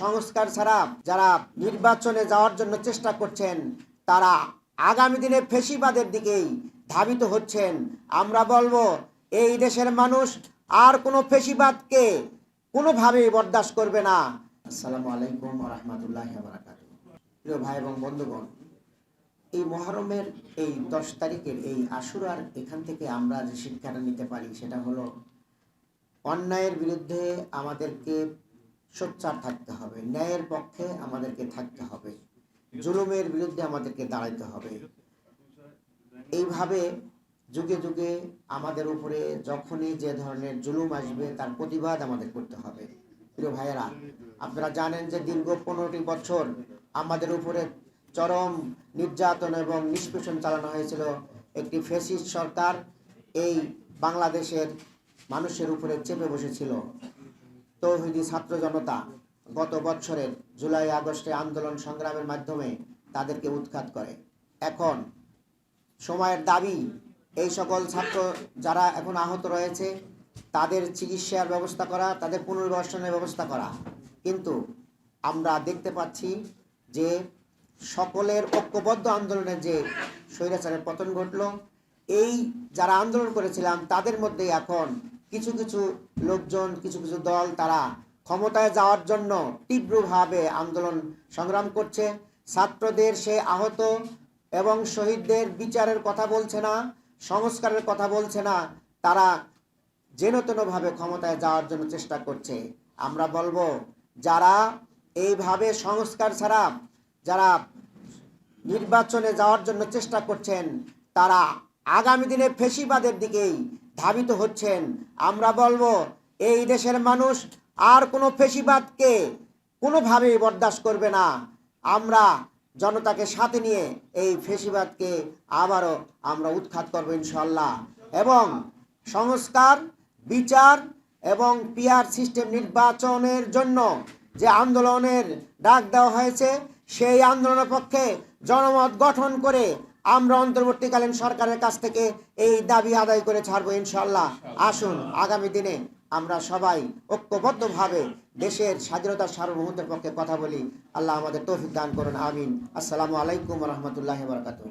সংস্কার ছাড়া যারা নির্বাচনে যাওয়ার জন্য চেষ্টা করছেন, তারা আগামী দিনে ফেসিবাদের দিকেই ধাবিত হচ্ছেন। আমরা বলব, এই দেশের মানুষ আর কোনো ফেসিবাদকে কোনোভাবেই বরদাস্ত করবে না। আসসালামু আলাইকুম রহমতুল্লাহ প্রিয় ভাই এবং বন্ধুগণ, এই মহরমের এই দশ তারিখের এই আশুরার এখান থেকে আমরা যে শিক্ষাটা নিতে পারি, সেটা হলো, অন্যায়ের বিরুদ্ধে আমাদেরকে সোচ্চার থাকতে হবে। ন্যায়ের পক্ষে আমাদেরকে থাকতে হবে। জুলুমের বিরুদ্ধে আমাদেরকে দাঁড়াইতে হবে। এইভাবে যুগে যুগে আমাদের উপরে যখনই যে ধরনের জুলুম আসবে, তার প্রতিবাদ আমাদের করতে হবে। প্রিয় ভাইয়েরা, আপনারা জানেন যে দীর্ঘ পনেরোটি বছর আমাদের উপরে চরম নির্যাতন এবং নিষ্পেষণ চালানো হয়েছিল একটি ফেসিস্ট সরকার। এই বাংলাদেশের মানুষের উপরে চেপে বসেছিল। তৌহিদি ছাত্র জনতা গত বছরের জুলাই আগস্টে আন্দোলন সংগ্রামের মাধ্যমে তাদেরকে উৎখাত করে। এখন সময়ের দাবি, এই সকল ছাত্র যারা এখন আহত রয়েছে, তাদের চিকিৎসার ব্যবস্থা করা, তাদের পুনর্বাসনের ব্যবস্থা করা। কিন্তু আমরা দেখতে পাচ্ছি যে সকলের ঐক্যবদ্ধ আন্দোলনে যে স্বৈরাচারের পতন ঘটল, এই যারা আন্দোলন করেছিলাম, তাদের মধ্যে এখন কিছু কিছু লোকজন, কিছু কিছু দল তারা ক্ষমতায় যাওয়ার জন্য তীব্রভাবে আন্দোলন সংগ্রাম করছে। ছাত্রদের সে আহত এবং শহীদদের বিচারের কথা বলছে না, সংস্কারের কথা বলছে না, তারা যেন তেনভাবে ক্ষমতায় যাওয়ার জন্য চেষ্টা করছে। আমরা বলব, যারা এইভাবে সংস্কার ছাড়া, যারা নির্বাচনে যাওয়ার জন্য চেষ্টা করছেন, তারা আগামী দিনে ফেসিবাদের দিকেই ধাবিত হচ্ছেন। আমরা বলব, এই দেশের মানুষ আর কোনো ফেসিবাদকে কোনোভাবেই বরদাস্ত করবে না। আমরা জনতাকে সাথে নিয়ে এই ফেসিবাদকে আবারও আমরা উৎখাত করব ইনশাল্লাহ এবং সংস্কার, বিচার এবং পিয়ার সিস্টেম নির্বাচনের জন্য যে আন্দোলনের ডাক দেওয়া হয়েছে, সেই আন্দোলনের পক্ষে জনমত গঠন করে আমরা অন্তর্বর্তীকালীন সরকারের কাছ থেকে এই দাবি আদায় করে ছাড়বো ইনশাল্লাহ আসুন, আগামী দিনে আমরা সবাই ঐক্যবদ্ধভাবে দেশের স্বাধীনতা সার্বভৌমত্বের পক্ষে কথা বলি। আল্লাহ আমাদের তৌফিক দান করুন, আমিন। আসসালামু আলাইকুম রহমতুল্লাহ বরকাতুহ।